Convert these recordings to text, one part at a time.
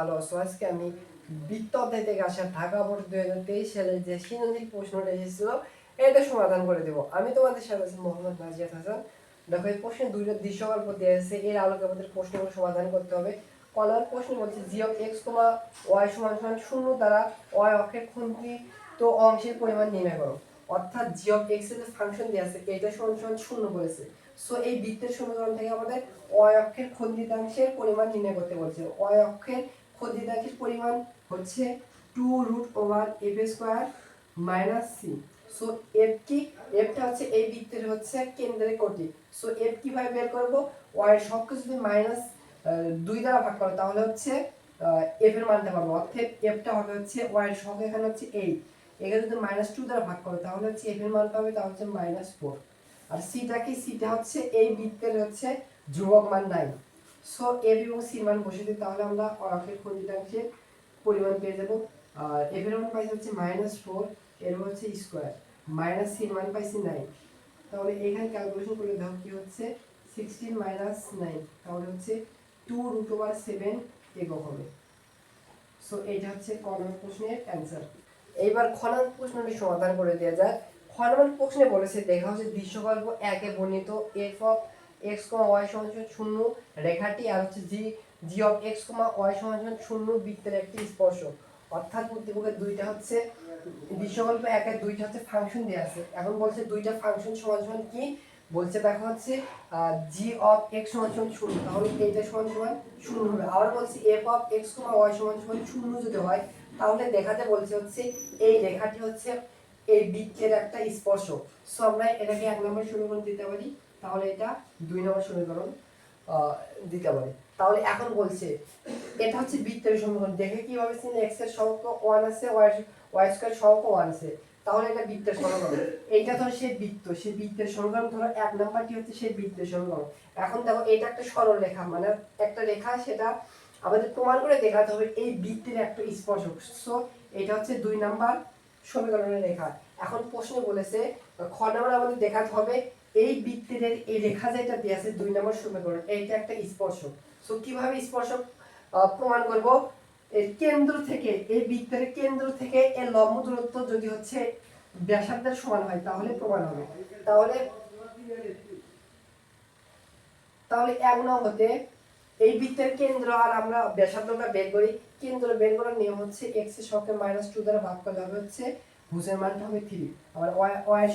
ভালো। আছো আজকে আমি বৃত্ত থেকে আসা ঢাকা বোর্ড দুই হাজার তেইশ সালে যে সৃজনশীল প্রশ্নটা এসেছিল, এটা সমাধান করে দেবো। আমি তোমাদের সাথে আছি মোহাম্মদ নাজিয়াত হাসান। দেখো, এই প্রশ্নে দুইটা দৃশ্যকল্প দেওয়া আছে। এর আলোকে আমাদের প্রশ্নগুলো সমাধান করতে হবে। কলার প্রশ্ন বলছে G of X comma Y সমান সমান শূন্য দ্বারা ওয়াই অক্ষের খুন্তি তো অংশের পরিমাণ নির্ণয় করো। অর্থাৎ জি অফ এক্সের ফাংশন দেওয়া আছে, এটা সমান সমান শূন্য বলেছে সো এই বৃত্তের সমীকরণ থেকে আমাদের অয় অক্ষের খন্ডিতাংশের পরিমাণ নির্ণয় করতে বলছে। অয় অক্ষের খন্ডিতাংশের পরিমাণ হচ্ছে two root over F square minus C so F কি এফটা হচ্ছে এই বৃত্তের হচ্ছে কেন্দ্রের কোটি সো এফ কীভাবে বের করব? ওয়াইয়ের সবকে যদি মাইনাস দুই দ্বারা ভাগ করো, তাহলে হচ্ছে এফ এর মানতে পারব অর্থাৎ এফটা হবে হচ্ছে ওয়াইয়ের সব এখানে হচ্ছে এইট এখানে যদি মাইনাস টু দ্বারা ভাগ করো, তাহলে হচ্ছে এফ এর মান পাবে, তাহলে হচ্ছে মাইনাস ফোর আর সিটা কি? সিটা হচ্ছে এই বৃত্তের হচ্ছে ধ্রুবক মান নাই সো এফ এবং সির মান বসে দিই তাহলে আমরা অরফের খন্ডিতাংশের পরিমাণ পেয়ে যাব। আর এফ এর মান পাইছি হচ্ছে মাইনাস ফোর এর হচ্ছে স্কোয়ার মাইনাস সির মান পাইছি নাইন তাহলে এখানে ক্যালকুলেশন করলে দেখো কি হচ্ছে? সিক্সটিন মাইনাস নাইন তাহলে হচ্ছে টু রুট ওভার সেভেন একক হবে। সো এইটা হচ্ছে ক প্রশ্নের অ্যান্সার এইবার খ প্রশ্নটি সমাধান করে দেওয়া যায় খ প্রশ্নে বলেছে, দেখা হচ্ছে দৃশ্যকল্প একে বর্ণিত F of X comma Y সমান শূন্য রেখাটি আর হচ্ছে G G of X comma Y সমান শূন্য বৃত্তের একটি স্পর্শক। অর্থাৎ প্রতিপক্ষের দুইটা হচ্ছে দৃশ্যকল্প একের দুইটা হচ্ছে ফাংশন দেওয়া আছে। এখন বলছে দুইটা ফাংশন সমান সমান কি? বলছে দেখা হচ্ছে জি অফ এক্স সমান সমান শূন্য। তাহলে এইটা সমান সমান শূন্য হবে। আবার বলছে F of X comma Y সমান সমান শূন্য যদি হয়, তাহলে দেখাতে বলছে হচ্ছে এই রেখাটি হচ্ছে এই বৃত্তের একটা স্পর্শক। সো আমরা এটাকে এক নম্বর সমীকরণ দিতে পারি। তাহলে এটা দুই নম্বর সমীকরণ দিতে পারি তাহলে এখন বলছে, এটা হচ্ছে বৃত্তের সমীকরণ। দেখে কীভাবে চিনি এক্সের সহগ ওয়ান আছে ওয়াই স্কোয়ার সহগ ওয়ান আছে। তাহলে এটা বৃত্তের সমীকরণ। এইটা ধরো সেই বৃত্ত সেই বৃত্তের সমীকরণ ধরো এক নাম্বারটি হচ্ছে সেই বৃত্তের সমীকরণ। এখন দেখো, এটা একটা সরল রেখা মানে একটা রেখা সেটা আমাদের প্রমাণ করে দেখাতে হবে এই বৃত্তের একটা স্পর্শক। সো এটা হচ্ছে দুই নাম্বার সমীকরণের রেখা। এখন প্রশ্নে বলেছে, খ নাম্বার আমাদের দেখাতে হবে এই বৃত্তের এই রেখা যেটা দিয়ে আছে দুই নম্বর সমীকরণ, এইটা একটা স্পর্শক। সো কীভাবে স্পর্শক প্রমাণ করব? এর কেন্দ্র থেকে, এই বৃত্তের কেন্দ্র থেকে এর লম্ব দূরত্ব যদি হচ্ছে ব্যাসার্ধের সমান হয়, তাহলে প্রমাণ হবে। তাহলে তাহলে এক নং হতে এই বৃত্তের কেন্দ্র আর আমরা ব্যাসার্ধটা বের করি। কেন্দ্র বের করার নিয়ম হচ্ছে এক্সের সহকে মাইনাস টু দ্বারা ভাগ করলে হবে হচ্ছে, ভুজের মানটা হবে থ্রি আবার ওয়াই ওয়াই এর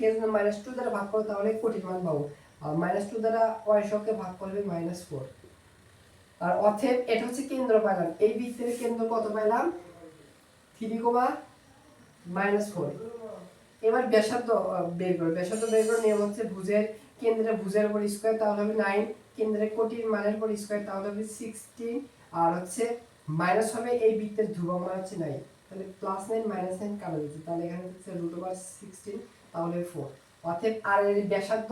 সহগ কে মাইনাস টু দ্বারা ভাগ করো তাহলে কোটির মান পাবো। আর মাইনাস টু দ্বারা ওয়াই সহকে ভাগ করলে মাইনাস ফোর আর অথেব এটা হচ্ছে কেন্দ্র পাইলাম। এই বৃত্তের কেন্দ্র কত পাইলাম? থ্রি কোমা মাইনাস ফোর এবার ব্যাসার্ধ বের করো। ব্যাসার্ধ বের করার নিয়ম হচ্ছে ভুজের কেন্দ্রে ভুজের উপর স্কোয়ার তাহলে হবে নাইন কেন্দ্রে কোটির মানের উপর স্কোয়ার তাহলে হবে সিক্সটিন আর হচ্ছে মাইনাস হবে এই বৃত্তের ধ্রুবক মান হচ্ছে নাইন তাহলে প্লাস নাইন মাইনাস নাইন কালো দিচ্ছে। তাহলে এখানে হচ্ছে রুট ওভার সিক্সটিন তাহলে ফোর অর্থাৎ আর এর ব্যাসার্ধ,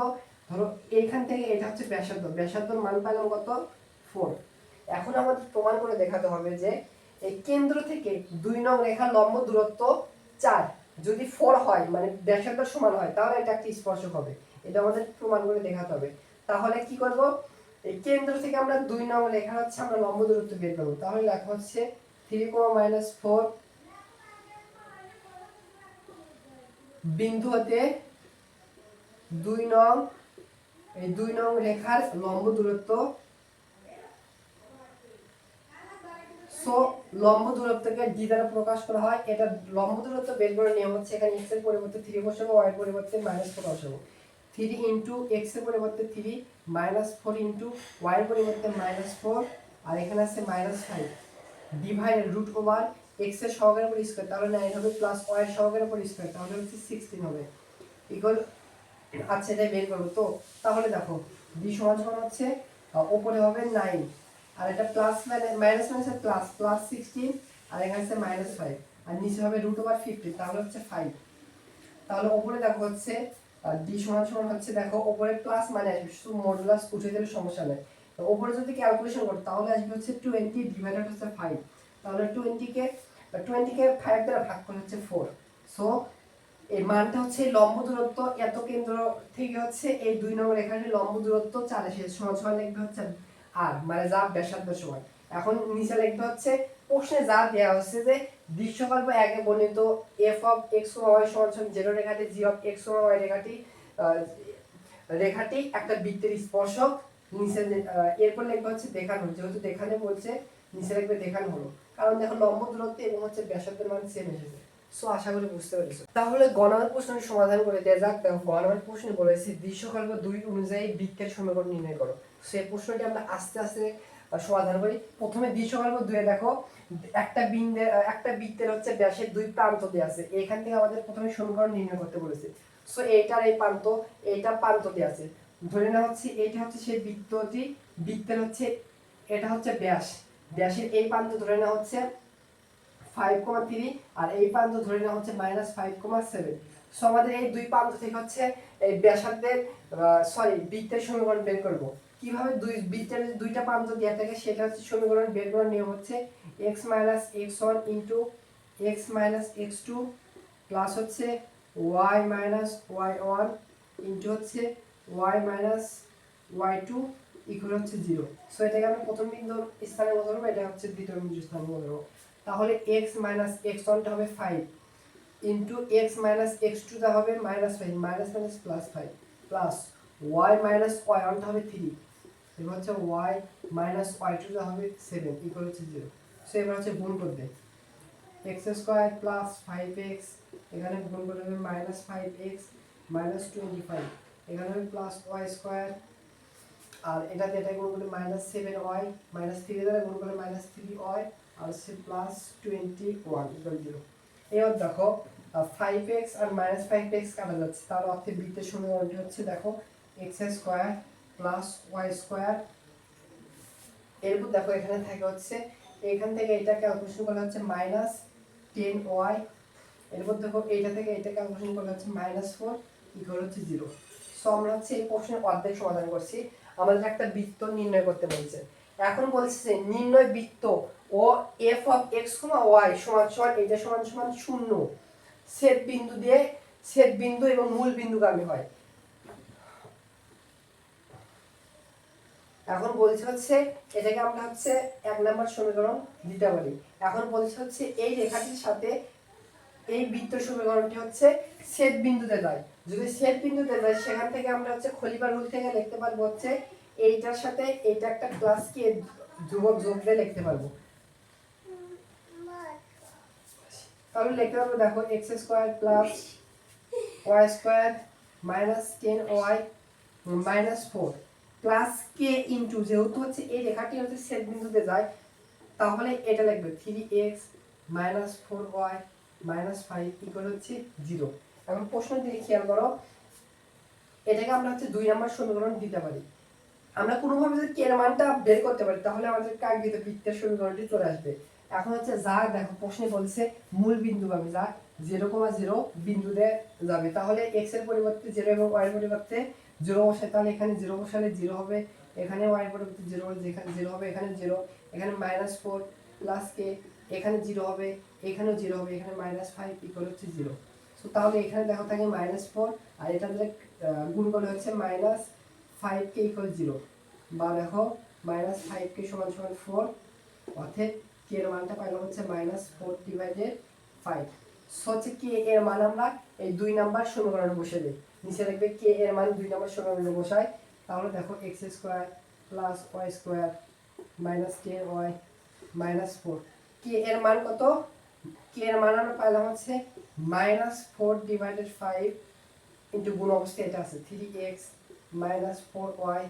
ধরো এইখান থেকে এটা হচ্ছে ব্যাসার্ধ। ব্যাসার্ধর মান পেলাম কত? ফোর এখন আমাদের প্রমাণ করে দেখাতে হবে যে এই কেন্দ্র থেকে দুই নং রেখার লম্ব দূরত্ব চার। যদি ফোর হয় মানে ব্যাসার্ধ সমান হয়, তাহলে এটা একটি স্পর্শক হবে। এটা আমাদের প্রমাণ করে দেখাতে হবে। তাহলে কি করব? এই কেন্দ্র থেকে আমরা দুই নং রেখা হচ্ছে আমরা লম্ব দূরত্ব বের করব। তাহলে লেখা হচ্ছে থ্রি কোমা মাইনাস ফোর বিন্দু হতে দুই নং, এই দুই নং রেখার লম্ব দূরত্ব। লম্ব দূরত্বকে ডি দ্বারা প্রকাশ করা হয়। এটা লম্ব দূরত্ব বের করার নিয়ম হচ্ছে এখানে এক্সের পরিবর্তে থ্রি বসাবো ওয়াই পরিবর্তে মাইনাস ফোর বসাবো। থ্রি ইন্টু এক্সের পরিবর্তে three minus four into Y পরিবর্তে মাইনাস ফোর আর এখানে আছে minus five divide root over এক্সের সহগের উপর স্কোয়ার তাহলে নাইন হবে প্লাস ওয়াই এর সহগের উপর স্কোয়ার তাহলে হচ্ছে সিক্সটিন হবে। ইকুয়াল আচ্ছা এটা বের করব। তো তাহলে দেখো ডি সমান সমান হচ্ছে ওপরে হবে নাইন আর এটা plus minus minus plus plus sixteen আর এখানে হচ্ছে মাইনাস ফাইভ আর নিচে হবে রুট ওভার ফিফটি তাহলে হচ্ছে ফাইভ তাহলে ওপরে দেখো হচ্ছে ডি সমান সমান হচ্ছে দেখো, ওপরে প্লাস মানে আসবে, শুধু মডুলাস উঠে দিলে সমস্যা নেই। তো ওপরে যদি ক্যালকুলেশন করো, তাহলে আসবে হচ্ছে টোয়েন্টি ডিভাইডেড হচ্ছে ফাইভ তাহলে টোয়েন্টিকে টোয়েন্টিকে ফাইভ দ্বারা ভাগ হচ্ছে ফোর সো মানটা হচ্ছে লম্ব দূরত্ব, এত কেন্দ্র থেকে হচ্ছে এই দুই নম্বর রেখাটির লম্ব দূরত্ব লিখবে হচ্ছে আর মানে যা ব্যাসার্ধ এখন নিচে লিখতে হচ্ছে, প্রশ্নে যা দেওয়া হচ্ছে যে দৃশ্যকল্প একে বর্ণিত এফ অফ এক্স ওয়াই সমান সমান রেখাটি জি অফ এক্স ওয়াই রেখাটি রেখাটি একটা বৃত্তের স্পর্শক, নিচে এরপর লিখবে হচ্ছে দেখানো, যেহেতু দেখানো বলছে, নিচে লিখবে দেখানো হলো। কারণ দেখো লম্ব দূরত্ব এবং হচ্ছে ব্যাসার্ধের মান সেম এসেছে সো আশা করি বুঝতে পেরেছ। তাহলে গণার প্রশ্নের সমাধান করে দেওয়া যাক। দেখো গণার প্রশ্নে বলেছে দৃশ্যকল্প দুই অনুযায়ী বৃত্তের সমীকরণ নির্ণয় করো। সেই প্রশ্নটি আমরা আস্তে আস্তে সমাধান করি। প্রথমে দৃশ্যকল্প দুয়ে দেখো, একটা বিন্দে একটা বৃত্তের হচ্ছে ব্যাসের দুই প্রান্ত দিয়ে আছে। এখান থেকে আমাদের প্রথমে সমীকরণ নির্ণয় করতে বলেছে। সো এইটার এই প্রান্ত এইটা প্রান্ত দিয়ে আছে। ধরে নেওয়া হচ্ছে, এইটা হচ্ছে সেই বৃত্তটি, বৃত্তের হচ্ছে, এটা হচ্ছে ব্যাস। ব্যাসের এই প্রান্ত ধরে নেওয়া হচ্ছে ফাইভ কমা থ্রি আর এই প্রান্ত ধরে নেওয়া হচ্ছে minus five comma seven so আমাদের এই দুই প্রান্ত থেকে হচ্ছে এই ব্যাসার্ধের সরি বৃত্তের সমীকরণ বের করব। কীভাবে দুই, বৃত্তের দুইটা প্রান্ত দেওয়া থাকে সেটা হচ্ছে সমীকরণ বের করার নিয়ম হচ্ছে X minus X one into X minus X two plus হচ্ছে Y minus Y one into হচ্ছে Y minus Y two equal হচ্ছে জিরো। সো এটাকে আমরা প্রথম বিন্দুর স্থানে পারব এটা হচ্ছে দ্বিতীয় বিন্দুর স্থানে পারব তাহলে এক্স মাইনাস এক্স ওয়ানটা হবে five into X minus X টুটা হবে minus five minus minus plus five plus Y minus Y ওয়ানটা হবে থ্রি এবার হচ্ছে ওয়াই মাইনাস ওয়াই টুটা হবে সেভেন ইকুয়াল হচ্ছে জিরো সো এবার হচ্ছে গুণ করবে। X square plus five X এখানে গুণ করলে হবে minus five X minus twenty five এখানে হবে প্লাস ওয়াই স্কোয়ার আর এটাতে এটা গুণ করলে minus seven Y minus three দ্বারা গুণ করলে মাইনাস থ্রি ওয়াই আর হচ্ছে plus twenty one equal zero এবার দেখো ফাইভ এক্স আর মাইনাস ফাইভ এক্স কাটা যাচ্ছে, তার অর্থে বৃত্তের সমীকরণটি হচ্ছে দেখো X square plus Y square এরপর দেখো এখানে থাকে হচ্ছে, এখান থেকে এটা ক্যালকুলেশন করা হচ্ছে মাইনাস টেন ওয়াই এরপর দেখো, এইটা থেকে এটা ক্যালকুলেশন করা হচ্ছে মাইনাস ফোর ইকুয়াল হচ্ছে জিরো সো আমরা হচ্ছে এই প্রশ্নের অর্ধেক সমাধান করছি। আমাদের একটা বৃত্ত নির্ণয় করতে বলছে। এখন বলছে যে নির্ণয় বৃত্ত ও F of X comma Y সমান সমান এটা সমান সমান শূন্য। বিন্দু দিয়ে সেট বিন্দু এবং মূল বিন্দুগামী হয়। এখন বলছে হচ্ছে এটাকে আমরা হচ্ছে এক নম্বর সমীকরণ দিতে পারি। এখন বলছে হচ্ছে এই রেখাটির সাথে এই বৃত্ত সমীকরণটি হচ্ছে সেট বিন্দুতে যায়। যদি সেট বিন্দুতে যায়, সেখান থেকে আমরা হচ্ছে খলিফা রুল থেকে লিখতে পারব হচ্ছে এইটার সাথে এইটা একটা প্লাস কি ধ্রুবক যোগ দিয়ে লিখতে পারব। তাহলে লিখতে পারব দেখো X square plus Y square minus ten Y minus four plus K into যেহেতু হচ্ছে এই রেখাটি হচ্ছে সেট বিন্দুতে যায়, তাহলে এটা লিখবে three X minus four Y minus five equal হচ্ছে জিরো এখন প্রশ্ন খেয়াল করো, এটাকে আমরা হচ্ছে দুই নম্বর সমীকরণ দিতে পারি। আমরা কোনোভাবে যদি কে মানটা বের করতে পারি, তাহলে আমাদের কাঙ্ক্ষিত বৃত্তের সমীকরণটি চলে আসবে। এখন হচ্ছে যা, দেখো প্রশ্নে বলছে মূল বিন্দু পাবে, যা জিরো কমা জিরো বিন্দুতে যাবে। তাহলে এক্সের পরিবর্তে জিরো এবং ওয়াই এর পরিবর্তে জিরো বসায়, তাহলে এখানে জিরো বসালে জিরো হবে, এখানে ওয়াই এর পরিবর্তে জিরো যেখানে জিরো হবে, এখানে জিরো এখানে মাইনাস ফোর প্লাস কে এখানে জিরো হবে, এখানেও জিরো হবে, এখানে মাইনাস ফাইভ ইকুয়াল হচ্ছে জিরো সো তাহলে এখানে দেখো থাকে মাইনাস ফোর আর এটা গুণ করে হচ্ছে minus five K equal zero বা দেখো মাইনাস ফাইভ কে সমান সমান ফোর অর্থাৎ কে এর মানটা পাইলাম হচ্ছে minus four divided five so হচ্ছে কে এর মান আমরা এই দুই নাম্বার সমীকরণে বসে দিই। নিচে দেখবে কে এর মান দুই নাম্বার সমীকরণে বসাই। তাহলে দেখো X square plus Y square minus K Y minus four K এর মান কত? কে এর মান আমরা পাইলাম হচ্ছে minus four divided five into গুণ অবস্থায় এটা আছে three X minus four Y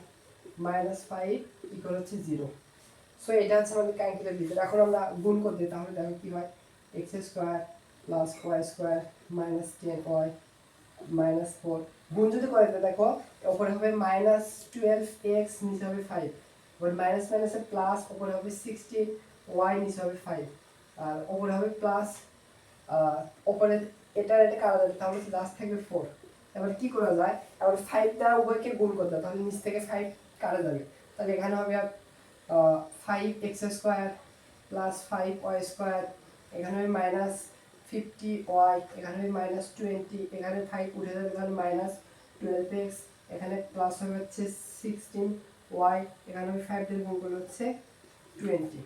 minus five equal হচ্ছে জিরো সো এটা হচ্ছে আমাদের কাঙ্ক্ষিত ভিতরে। এখন আমরা গুণ করতে তাহলে দেখো কি হয়? X square plus Y square minus ten Y minus four গুণ যদি করে দেখো, ওপরে হবে মাইনাস টুয়েলভ এক্স নিচে হবে ফাইভ ওপরে মাইনাস মাইনাসে প্লাস ওপরে হবে সিক্সটিন ওয়াই নিচে হবে ফাইভ আর ওপরে হবে প্লাস ওপরে এটা এটা কাটা যাবে তাহলে লাস্ট থাকবে ফোর এবার কি করা যায়? এবার ফাইভ দ্বারা উভয়কে গুণ করতে হবে, তাহলে নিচ থেকে ফাইভ কাটা যাবে। তাহলে এখানে হবে five X square plus five Y square এখানে হবে মাইনাস ফিফটি ওয়াই এখানে হবে মাইনাস টোয়েন্টি এখানে ফাইভ উঠে যাবে এখানে মাইনাস টুয়েলভ এক্স এখানে প্লাস হবে হচ্ছে সিক্সটিন ওয়াই এখানে হবে ফাইভ দিয়ে গুণ করলে হচ্ছে টোয়েন্টি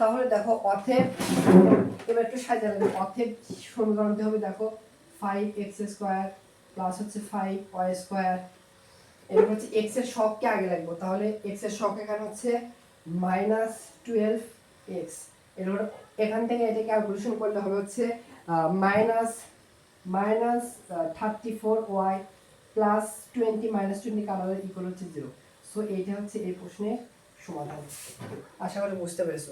তাহলে দেখো অথেব এবার একটু সাজাবে অথেব সমীকরণটি হবে, দেখো ফাইভ এক্স স্কোয়ার প্লাস হচ্ছে ফাইভ ওয়াই স্কোয়ার এরপর হচ্ছে এক্সের শখকে আগে লাগবো। তাহলে এক্সের শখ এখানে হচ্ছে মাইনাস টুয়েলভ এক্স এরপর এখান থেকে এটা ক্যালকুলেশন করলে হবে হচ্ছে minus minus thirty four Y plus twenty minus twenty colour equal হচ্ছে জিরো সো এইটা হচ্ছে এই প্রশ্নের সমাধান। আশা করি বুঝতে পেরেছ।